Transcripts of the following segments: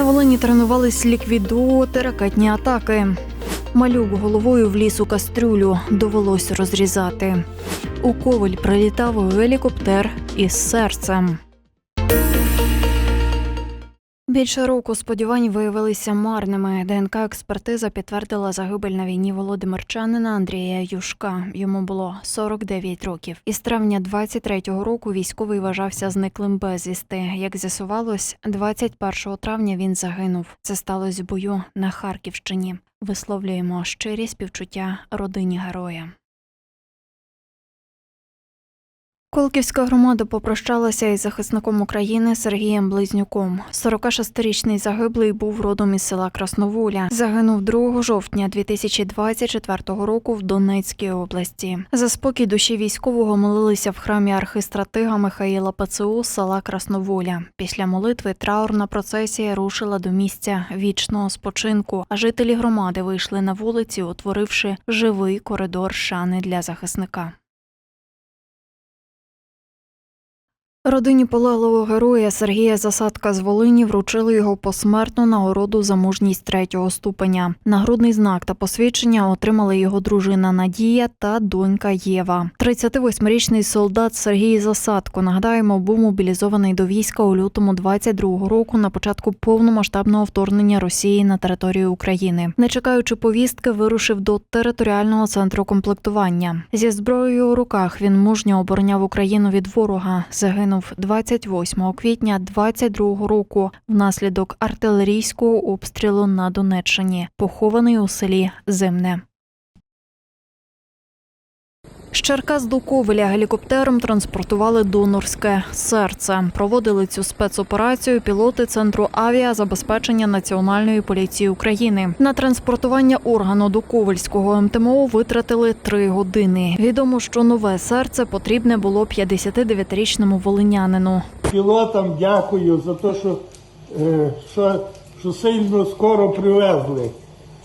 На Волині тренувались ліквідувати ракетні атаки. Малюк головою в лісу кастрюлю, довелось розрізати. У коваль прилітав гелікоптер із серцем. Більше року сподівань виявилися марними. ДНК експертиза підтвердила загибель на війні володимирчанина Андрія Юшка. Йому було 49 років. Із травня 23-го року військовий вважався зниклим безвісти. Як з'ясувалось, 21 травня він загинув. Це сталося в бою на Харківщині. Висловлюємо щирі співчуття родині героя. Колківська громада попрощалася із захисником України Сергієм Близнюком. 46-річний загиблий був родом із села Красновуля. Загинув 2 жовтня 2024 року в Донецькій області. За спокій душі військового молилися в храмі архистратига Михаїла з села Красновуля. Після молитви траурна процесія рушила до місця вічного спочинку, а жителі громади вийшли на вулиці, утворивши живий коридор шани для захисника. Родині полеглого героя Сергія Засадка з Волині вручили його посмертну нагороду за мужність третього ступеня. Нагрудний знак та посвідчення отримали його дружина Надія та донька Єва. 38-річний солдат Сергій Засадко, нагадаємо, був мобілізований до війська у лютому 22-го року на початку повномасштабного вторгнення Росії на територію України. Не чекаючи повістки, вирушив до територіального центру комплектування. Зі зброєю у руках він мужньо обороняв Україну від ворога. Загинув 28 квітня 22 року внаслідок артилерійського обстрілу на Донеччині, похований у селі Зимне. З Черкас до Ковеля гелікоптером транспортували донорське серце. Проводили цю спецоперацію пілоти центру авіазабезпечення Національної поліції України. На транспортування органу до Ковельського МТМО витратили три години. Відомо, що нове серце потрібне було 59-річному волинянину. Пілотам дякую за те, що, е, що, що сильно скоро привезли.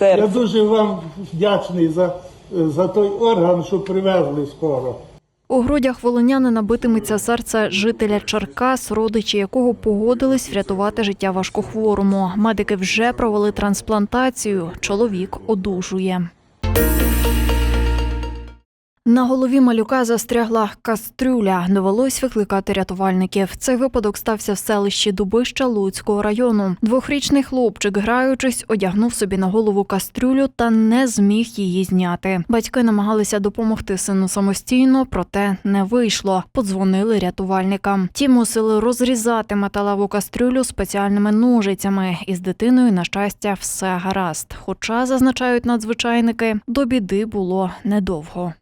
Я дуже вам вдячний за, за той орган, що привезли скоро. У грудях волонянина битиметься серце жителя Черкас, родичі якого погодились врятувати життя важкохворому. Медики вже провели трансплантацію. Чоловік одужує. На голові малюка застрягла кастрюля. Довелось викликати рятувальників. Цей випадок стався в селищі Дубища Луцького району. Двохрічний хлопчик, граючись, одягнув собі на голову кастрюлю та не зміг її зняти. Батьки намагалися допомогти сину самостійно, проте не вийшло. Подзвонили рятувальникам. Ті мусили розрізати металеву кастрюлю спеціальними ножицями. Із дитиною, на щастя, все гаразд. Хоча, зазначають надзвичайники, до біди було недовго.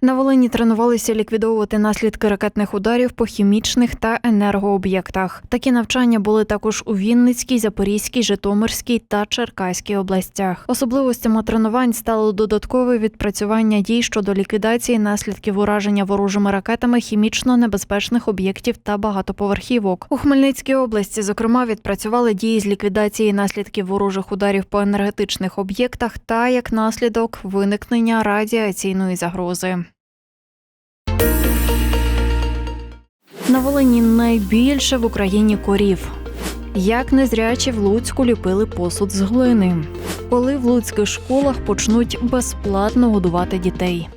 На Волині тренувалися ліквідовувати наслідки ракетних ударів по хімічних та енергооб'єктах. Такі навчання були також у Вінницькій, Запорізькій, Житомирській та Черкаській областях. Особливостями тренувань стало додаткове відпрацювання дій щодо ліквідації наслідків ураження ворожими ракетами хімічно небезпечних об'єктів та багатоповерхівок. У Хмельницькій області, зокрема, відпрацювали дії з ліквідації наслідків ворожих ударів по енергетичних об'єктах та як наслідок виникнення радіаційної загрози. На Волині найбільше в Україні корів. Як незрячі в Луцьку ліпили посуд з глини. Коли в луцьких школах почнуть безплатно годувати дітей.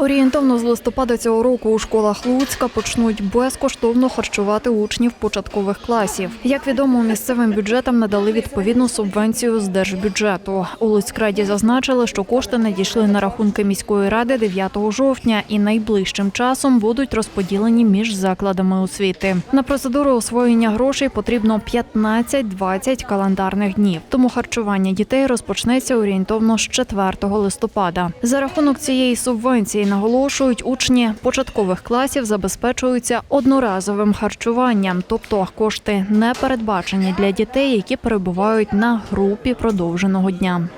Орієнтовно з листопада цього року у школах Луцька почнуть безкоштовно харчувати учнів початкових класів. Як відомо, місцевим бюджетам надали відповідну субвенцію з держбюджету. У Луцькраді зазначили, що кошти надійшли на рахунки міської ради 9 жовтня і найближчим часом будуть розподілені між закладами освіти. На процедуру освоєння грошей потрібно 15-20 календарних днів. Тому харчування дітей розпочнеться орієнтовно з 4 листопада. За рахунок цієї субвенції наголошують, учні початкових класів забезпечуються одноразовим харчуванням, тобто кошти не передбачені для дітей, які перебувають на групі продовженого дня.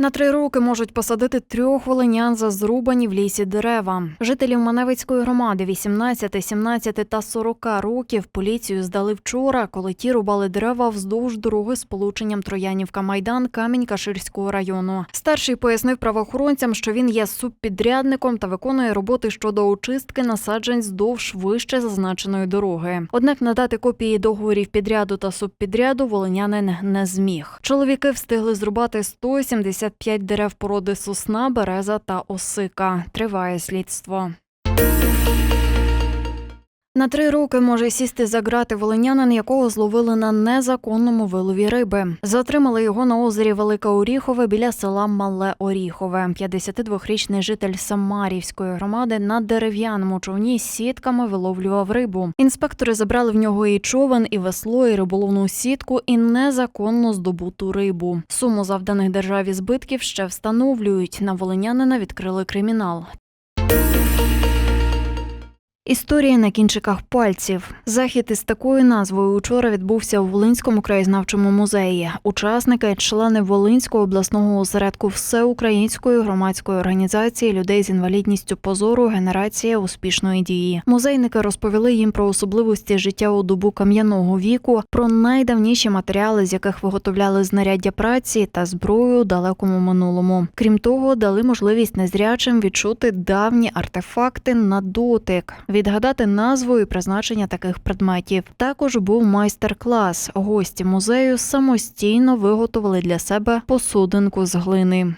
На три роки можуть посадити трьох волинян за зрубані в лісі дерева. Жителів Маневицької громади 18, 17 та 40 років поліцію здали вчора, коли ті рубали дерева вздовж дороги з полученням Троянівка Майдан Камінь Каширського району. Старший пояснив правоохоронцям, що він є субпідрядником та виконує роботи щодо очистки насаджень здовж вище зазначеної дороги. Однак надати копії договорів підряду та субпідряду волинянин не зміг. Чоловіки встигли зрубати 175 дерев породи сосна, береза та осика. Триває слідство. На три роки може сісти за грати волинянин, якого зловили на незаконному вилові риби. Затримали його на озері Велике Оріхове біля села Мале Оріхове. 52-річний житель Самарівської громади на дерев'яному човні з сітками виловлював рибу. Інспектори забрали в нього і човен, і весло, і риболовну сітку, і незаконно здобуту рибу. Суму завданих державі збитків ще встановлюють. На волинянина відкрили кримінал. Історія на кінчиках пальців. Захід із такою назвою учора відбувся у Волинському краєзнавчому музеї. Учасники, члени Волинського обласного осередку всеукраїнської громадської організації людей з інвалідністю позору Генерація успішної дії. Музейники розповіли їм про особливості життя у добу кам'яного віку, про найдавніші матеріали, з яких виготовляли знаряддя праці та зброю у далекому минулому. Крім того, дали можливість незрячим відчути давні артефакти на дотик, відгадати назву і призначення таких предметів. Також був майстер-клас. Гості музею самостійно виготовили для себе посудинку з глини.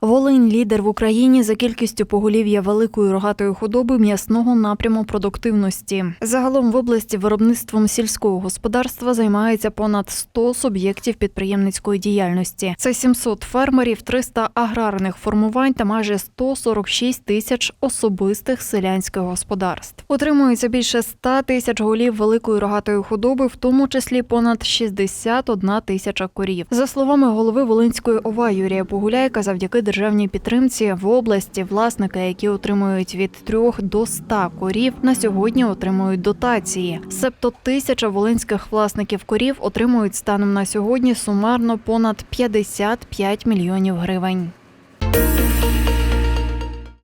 Волинь лідер в Україні за кількістю поголів'я великої рогатої худоби м'ясного напряму продуктивності. Загалом в області виробництвом сільського господарства займається понад 100 суб'єктів підприємницької діяльності. Це 700 фермерів, 300 аграрних формувань та майже 146 тисяч особистих селянських господарств. Утримується більше 100 тисяч голів великої рогатої худоби, в тому числі понад 61 тисяча корів. За словами голови Волинської ОВА Юрія Погуляйка, завдяки державній підтримці в області власники, які отримують від 3 до 100 корів, на сьогодні отримують дотації. Себто тисяча волинських власників корів отримують станом на сьогодні сумарно понад 55 мільйонів гривень.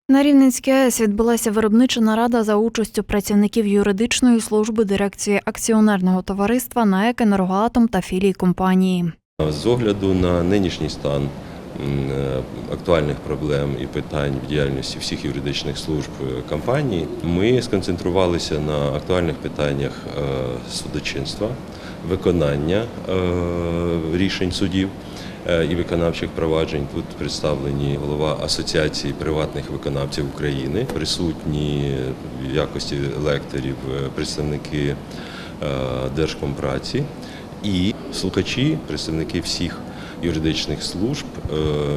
На Рівненській АЕС відбулася виробнича нарада за участю працівників юридичної служби дирекції акціонерного товариства НАЕК «Енергоатом» та філій компанії. З огляду на нинішній стан актуальних проблем і питань в діяльності всіх юридичних служб е, компанії, ми сконцентрувалися на актуальних питаннях е, судочинства, виконання е, рішень судів е, і виконавчих проваджень. Тут представлені голова Асоціації приватних виконавців України, присутні в якості лекторів е, представники е, Держкомпраці і слухачі, представники всіх юридичних служб, е,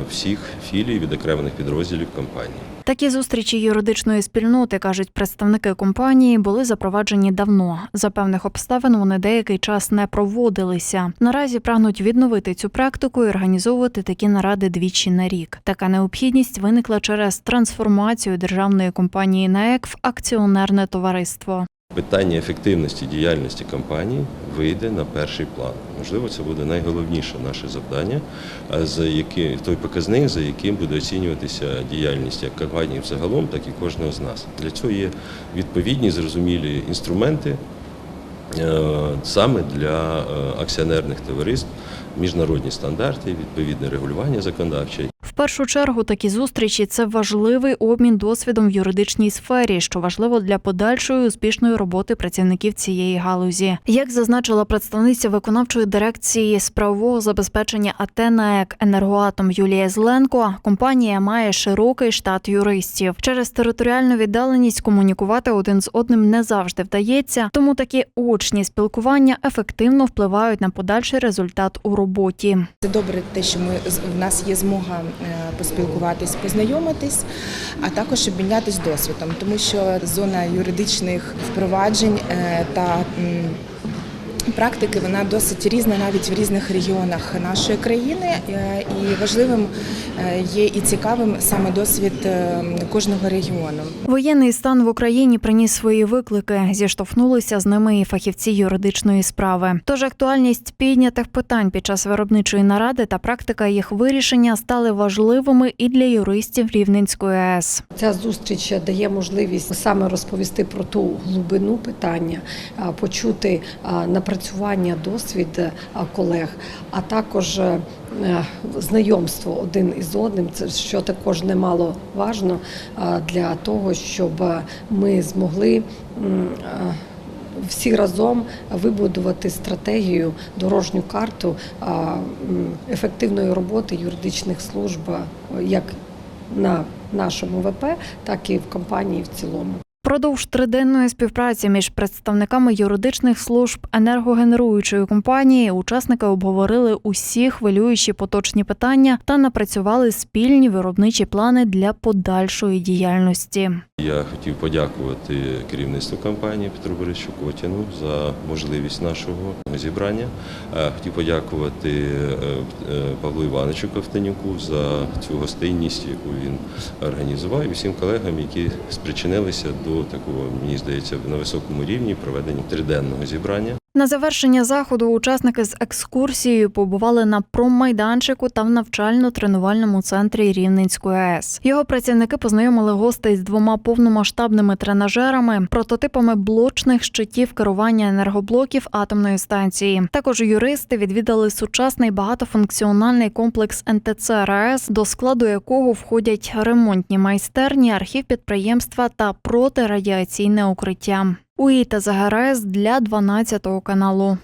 всіх філій відокремлених підрозділів компанії. Такі зустрічі юридичної спільноти, кажуть представники компанії, були запроваджені давно. За певних обставин вони деякий час не проводилися. Наразі прагнуть відновити цю практику і організовувати такі наради двічі на рік. Така необхідність виникла через трансформацію державної компанії НАЕК в акціонерне товариство. Питання ефективності діяльності компанії вийде на перший план. Можливо, це буде найголовніше наше завдання, за яким той показник, за яким буде оцінюватися діяльність як компанії взагалом, так і кожного з нас. Для цього є відповідні зрозумілі інструменти саме для е, акціонерних товариств, міжнародні стандарти, відповідне регулювання законодавче. В першу чергу такі зустрічі це важливий обмін досвідом в юридичній сфері, що важливо для подальшої успішної роботи працівників цієї галузі. Як зазначила представниця виконавчої дирекції з правового забезпечення АТ «НАЕК Енергоатом Юлія Зленко, компанія має широкий штат юристів. Через територіальну віддаленість комунікувати один з одним не завжди вдається, тому такі очні спілкування ефективно впливають на подальший результат у роботі. Це добре, те, що ми в нас є змога е, поспілкуватись, познайомитись, а також обмінятись досвідом, тому що зона юридичних впроваджень е, та практики вона досить різна навіть в різних регіонах нашої країни. Е, І важливим е, є і цікавим саме досвід е, кожного регіону. Воєнний стан в Україні приніс свої виклики. Зіштовхнулися з ними і фахівці юридичної справи. Тож актуальність піднятих питань під час виробничої наради та практика їх вирішення стали важливими і для юристів Рівненської АЕС. Ця зустріч дає можливість саме розповісти про ту глибину питання, почути а, напрацювання, досвід колег, а також е, знайомство один із одним. Це що також немало важно для того, щоб ми змогли. Всі разом вибудувати стратегію, дорожню карту ефективної роботи юридичних служб як на нашому ВП, так і в компанії в цілому. Продовж триденної співпраці між представниками юридичних служб енергогенеруючої компанії учасники обговорили усі хвилюючі поточні питання та напрацювали спільні виробничі плани для подальшої діяльності. Я хотів подякувати керівництву компанії Петру Борисовичу Котіну за можливість нашого зібрання. Е, Хотів подякувати е, е, Павлу Івановичу Ковтанюку за цю гостинність, яку він організував, і всім колегам, які спричинилися до такого, мені здається, на високому рівні проведення триденного зібрання. На завершення заходу учасники з екскурсією побували на промайданчику та в навчально-тренувальному центрі Рівненської АЕС. Його працівники познайомили гостей з двома повномасштабними тренажерами, прототипами блочних щитів керування енергоблоків атомної станції. Також юристи відвідали сучасний багатофункціональний комплекс НТЦ РАЕС, до складу якого входять ремонтні майстерні, архів підприємства та протирадіаційне укриття. Уїта Загарес для 12 каналу.